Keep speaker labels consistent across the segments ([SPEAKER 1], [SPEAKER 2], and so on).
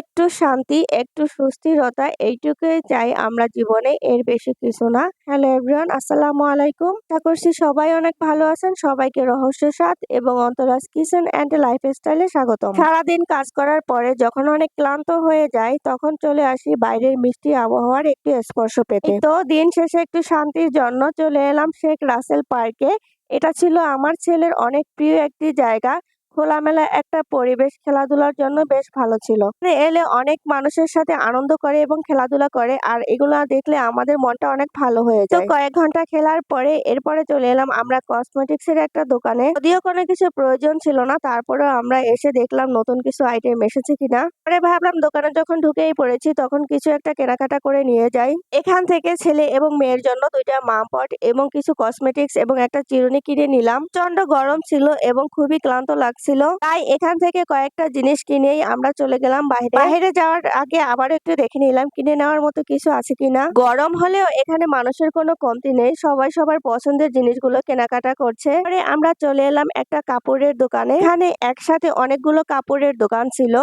[SPEAKER 1] একটু শান্তি, একটু সুস্থিরতা এইটুকুই চাই আমরা জীবনে এর বেশি কিছু না। হ্যালো এভরিওয়ান আসসালামু আলাইকুম। আশা করছি সবাই অনেক ভালো আছেন। সবাইকে রহস্য স্বাদ এবং অন্তরাজ কিচেন অ্যান্ড লাইফস্টাইলে স্বাগতম। সারাদিন কাজ করার পরে যখন অনেক ক্লান্ত হয়ে যায় তখন চলে আসি বাইরের মিষ্টি আবহাওয়ার একটু স্পর্শ পেতে। তো দিন শেষে একটু শান্তির জন্য চলে এলাম শেখ রাসেল পার্কে। এটা ছিল আমার ছেলের অনেক প্রিয় একটি জায়গা। খোলামেলা একটা পরিবেশ খেলাধুলার জন্য বেশ ভালো ছিল। এলে অনেক মানুষের সাথে আনন্দ করে এবং খেলাধুলা করে আর এগুলো দেখলে আমাদের মনটা অনেক ভালো হয়ে যায়। তো কয়েক ঘণ্টা খেলার পরে এরপরে চলে এলাম আমরা কসমেটিক্স এর একটা দোকানে। যদিও কোনো কিছু প্রয়োজন ছিল না তারপরেও আমরা এসে দেখলাম নতুন কিছু আইটেম এসেছে কিনা। পরে ভাবলাম দোকানে যখন ঢুকেই পড়েছি তখন কিছু একটা কেনাকাটা করে নিয়ে যাই। এখান থেকে ছেলে এবং মেয়ের জন্য দুইটা মামপট এবং কিছু কসমেটিক্স এবং একটা চিরুনি কিনে নিলাম। চন্ড গরম ছিল এবং খুবই ক্লান্ত লাগছে। ছিল তাই এখান থেকে কয়েকটা জিনিস কিনেই আমরা চলে গেলাম বাইরে। বাইরে যাওয়ার আগে আবার একটু দেখে নিলাম কিনে নেওয়ার মতো কিছু আছে কিনা। গরম হলেও এখানে মানুষের কোনো কমতি নেই সবাই সবার পছন্দের জিনিসগুলো কেনাকাটা করছে। পরে আমরা চলে এলাম একটা কাপড়ের দোকানে। এখানে একসাথে অনেকগুলো কাপড়ের দোকান ছিল।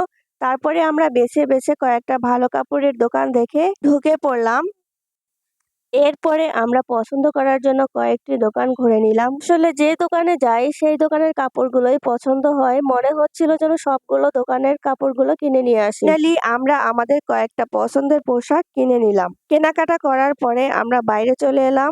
[SPEAKER 1] তারপরে আমরা বেছে বেছে কয়েকটা ভালো কাপড়ের দোকান দেখে ঢুকে পড়লাম। এরপরে আমরা পছন্দ করার জন্য কয়েকটি দোকান ঘুরে নিলাম। আসলে যে দোকানে যাই, সেই দোকানের কাপড়গুলোই পছন্দ হয়। মনে হচ্ছিল যেন সবগুলো দোকানের কাপড়গুলো কিনে নিয়ে আসি। আমরা আমাদের কয়েকটা পছন্দের পোশাক কিনে নিলাম। কেনাকাটা করার পরে আমরা বাইরে চলে এলাম।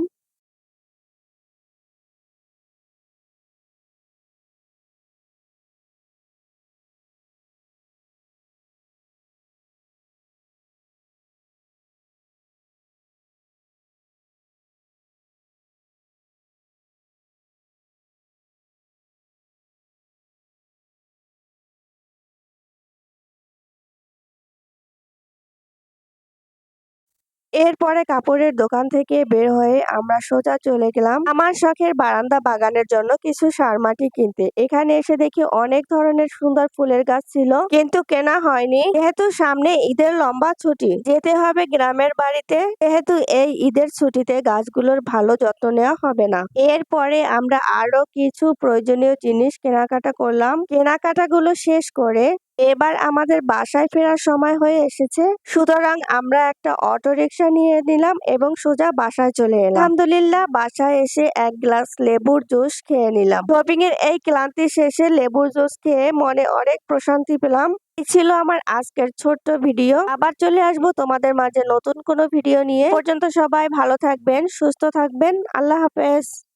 [SPEAKER 1] এরপরে কাপড়ের দোকান থেকে বের হয়ে আমরা সোজা চলে গেলাম আমার শখের বারান্দা বাগানের জন্য কিছু সার মাটি কিনতে। এখানে এসে দেখি অনেক ধরনের সুন্দর ফুলের গাছ ছিল, কিন্তু কেনা হয়নি। যেহেতু সামনে ঈদের লম্বা ছুটি, যেতে হবে গ্রামের বাড়িতে। যেহেতু এই ঈদের ছুটিতে গাছগুলোর ভালো যত্ন নেওয়া হবে না। এরপরে আমরা আরও কিছু প্রয়োজনীয় জিনিস কেনাকাটা করলাম। কেনাকাটাগুলো শেষ করে এবার আমাদের বাসায় ফেরার সময় হয়ে এসেছে। সুতরাং আমরা একটা অটো রিক্সা নিয়ে নিলাম এবং সোজা বাসায় চলে এলাম। আলহামদুলিল্লাহ, বাসায় এসে এক গ্লাস লেবুর জুস খেয়ে নিলাম। শপিং এর এই ক্লান্তি শেষে লেবুর জুস খেয়ে মনে অনেক প্রশান্তি পেলাম। এই ছিল আমার আজকের ছোট্ট ভিডিও। আবার চলে আসব তোমাদের মাঝে নতুন কোনো ভিডিও নিয়ে। পর্যন্ত সবাই ভালো থাকবেন, সুস্থ থাকবেন। আল্লাহ হাফেজ।